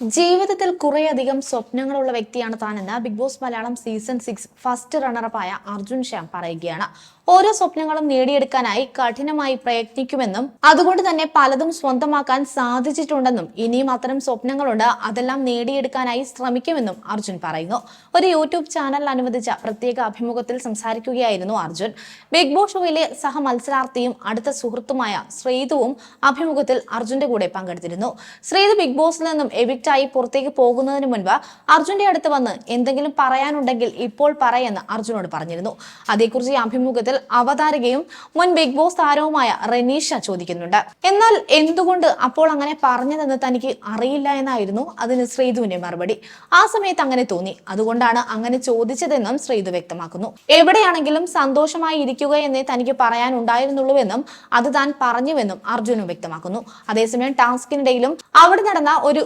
ജീവിതത്തിൽ കുറേയധികം സ്വപ്നങ്ങളുള്ള വ്യക്തിയാണ് താനെന്ന് big boss Malayalam season six first റണ്ണറപ്പായ Arjun Shyam പറയുകയാണ്. ഓരോ സ്വപ്നങ്ങളും നേടിയെടുക്കാനായി കഠിനമായി പ്രയത്നിക്കുമെന്നും അതുകൊണ്ട് തന്നെ പലതും സ്വന്തമാക്കാൻ സാധിച്ചിട്ടുണ്ടെന്നും ഇനിയും അത്തരം സ്വപ്നങ്ങളുണ്ട് അതെല്ലാം നേടിയെടുക്കാനായി ശ്രമിക്കുമെന്നും അർജുൻ പറയുന്നു. ഒരു യൂട്യൂബ് ചാനൽ അനുവദിച്ച പ്രത്യേക അഭിമുഖത്തിൽ സംസാരിക്കുകയായിരുന്നു അർജുൻ. ബിഗ് ബോസ് ഷോയിലെ സഹ മത്സരാർത്ഥിയും അടുത്ത സുഹൃത്തുമായ ശ്രീതുവും അഭിമുഖത്തിൽ അർജുന്റെ കൂടെ പങ്കെടുത്തിരുന്നു. ശ്രീതു ബിഗ് ബോസിൽ നിന്നും എവിക്റ്റ് ആയി പുറത്തേക്ക് പോകുന്നതിന് മുൻപ് അർജുന്റെ അടുത്ത് വന്ന് എന്തെങ്കിലും പറയാനുണ്ടെങ്കിൽ ഇപ്പോൾ പറയെന്ന് അർജുനോട് പറഞ്ഞിരുന്നു. അതേക്കുറിച്ച് ഈ അഭിമുഖത്തിൽ അവതാരകയും മുൻ ബിഗ് ബോസ് താരവുമായ റനീഷ ചോദിക്കുന്നുണ്ട്. എന്നാൽ എന്തുകൊണ്ട് അപ്പോൾ അങ്ങനെ പറഞ്ഞതെന്ന് തനിക്ക് അറിയില്ല എന്നായിരുന്നു അതിന് ശ്രീധുവിന്റെ മറുപടി. ആ സമയത്ത് അങ്ങനെ തോന്നി. അതുകൊണ്ടാണ് അങ്ങനെ ചോദിച്ചതെന്നും ശ്രീധു വ്യക്തമാക്കുന്നു. എവിടെയാണെങ്കിലും സന്തോഷമായി ഇരിക്കുക എന്നേ തനിക്ക് പറയാനുണ്ടായിരുന്നുള്ളൂവെന്നും അത് താൻ പറഞ്ഞുവെന്നും അർജുനും വ്യക്തമാക്കുന്നു. അതേസമയം ടാസ്കിനിടയിലും അവിടെ നടന്ന ഒരു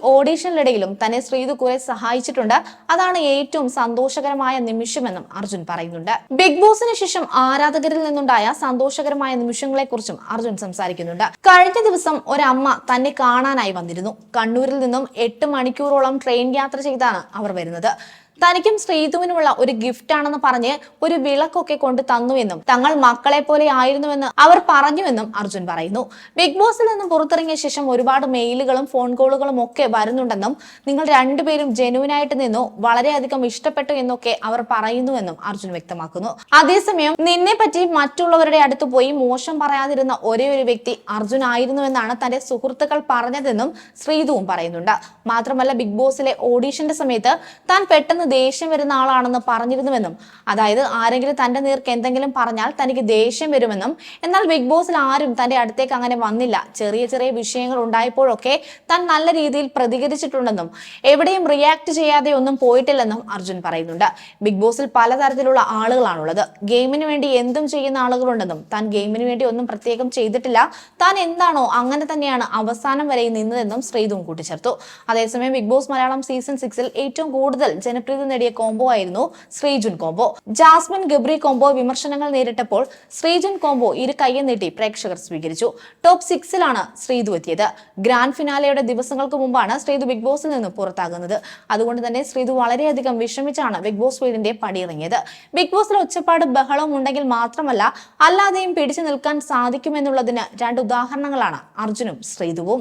ഓഡീഷനിലിടയിലും തന്നെ ശ്രീതു കുറെ സഹായിച്ചിട്ടുണ്ട്. അതാണ് ഏറ്റവും സന്തോഷകരമായ നിമിഷമെന്നും അർജുൻ പറയുന്നുണ്ട്. ബിഗ് ബോസിന് ശേഷം ആരാധകരിൽ നിന്നുണ്ടായ സന്തോഷകരമായ നിമിഷങ്ങളെക്കുറിച്ചും അർജുൻ സംസാരിക്കുന്നുണ്ട്. കഴിഞ്ഞ ദിവസം ഒരമ്മ തന്നെ കാണാനായി വന്നിരുന്നു. കണ്ണൂരിൽ നിന്നും എട്ട് മണിക്കൂറോളം ട്രെയിൻ യാത്ര ചെയ്താണ് അവർ വരുന്നത്. തനിക്കും ശ്രീതുവിനുമുള്ള ഒരു ഗിഫ്റ്റ് ആണെന്ന് പറഞ്ഞ് ഒരു വിളക്കൊക്കെ കൊണ്ട് തന്നുവെന്നും തങ്ങൾ മക്കളെ പോലെ ആയിരുന്നുവെന്ന് അവർ പറഞ്ഞുവെന്നും അർജുൻ പറയുന്നു. ബിഗ് ബോസിൽ നിന്നും പുറത്തിറങ്ങിയ ശേഷം ഒരുപാട് മെയിലുകളും ഫോൺ കോളുകളും ഒക്കെ വരുന്നുണ്ടെന്നും നിങ്ങൾ രണ്ടുപേരും ജെനുവിനായിട്ട് നിന്നു വളരെയധികം ഇഷ്ടപ്പെട്ടു എന്നൊക്കെ അവർ പറയുന്നുവെന്നും അർജുൻ വ്യക്തമാക്കുന്നു. അതേസമയം നിന്നെ പറ്റി മറ്റുള്ളവരുടെ അടുത്ത് പോയി മോശം പറയാതിരുന്ന ഒരേ ഒരു വ്യക്തി അർജുൻ ആയിരുന്നുവെന്നാണ് തന്റെ സുഹൃത്തുക്കൾ പറഞ്ഞതെന്നും ശ്രീതുവും പറയുന്നുണ്ട്. മാത്രമല്ല ബിഗ് ബോസിലെ ഓഡീഷന്റെ സമയത്ത് താൻ പെട്ടെന്ന് ദേഷ്യം വരുന്ന ആളാണെന്ന് പറഞ്ഞിരുന്നുവെന്നും അതായത് ആരെങ്കിലും തന്റെ നേർക്ക് എന്തെങ്കിലും പറഞ്ഞാൽ തനിക്ക് ദേഷ്യം വരുമെന്നും എന്നാൽ ബിഗ് ബോസിൽ ആരും തന്റെ അടുത്തേക്ക് അങ്ങനെ വന്നില്ല. ചെറിയ ചെറിയ വിഷയങ്ങൾ ഉണ്ടായപ്പോഴൊക്കെ താൻ നല്ല രീതിയിൽ പ്രതികരിച്ചിട്ടുണ്ടെന്നും എവിടെയും റിയാക്ട് ചെയ്യാതെ ഒന്നും പോയിട്ടില്ലെന്നും അർജുൻ പറയുന്നുണ്ട്. ബിഗ് ബോസിൽ പലതരത്തിലുള്ള ആളുകളാണുള്ളത്. ഗെയിമിന് വേണ്ടി എന്തും ചെയ്യുന്ന ആളുകളുണ്ടെന്നും താൻ ഗെയിമിന് വേണ്ടി ഒന്നും പ്രത്യേകം ചെയ്തിട്ടില്ല. താൻ എന്താണോ അങ്ങനെ തന്നെയാണ് അവസാനം വരെ നിന്നതെന്നും ശ്രീതും കൂട്ടിച്ചേർത്തു. അതേസമയം ബിഗ് ബോസ് മലയാളം സീസൺ സിക്സിൽ ഏറ്റവും കൂടുതൽ ജനപ്രീതി നേടിയ കോംബോ ആയിരുന്നു Sreejun combo Jasmine Gabri combo വിമർശനങ്ങൾ നേരിട്ടപ്പോൾ ശ്രീജുൻ കോംബോ ഇരു കയ്യും നീട്ടി പ്രേക്ഷകർ സ്വീകരിച്ചു. ടോപ്പ് സിക്സിലാണ് ശ്രീതു എത്തിയത്. ഗ്രാൻഡ് ഫിനാലയുടെ ദിവസങ്ങൾക്ക് മുമ്പാണ് ശ്രീതു ബിഗ് ബോസിൽ നിന്ന് പുറത്താകുന്നത്. അതുകൊണ്ട് തന്നെ ശ്രീതു വളരെയധികം വിഷമിച്ചാണ് ബിഗ് ബോസ് വീടിന്റെ പടിയിറങ്ങിയത്. ബിഗ് ബോസിൽ ഒച്ചപ്പാട് ബഹളവും ഉണ്ടെങ്കിൽ മാത്രമല്ല അല്ലാതെയും പിടിച്ചു നിൽക്കാൻ സാധിക്കുമെന്നുള്ളതിന് രണ്ട് ഉദാഹരണങ്ങളാണ് അർജുനും ശ്രീതുവും.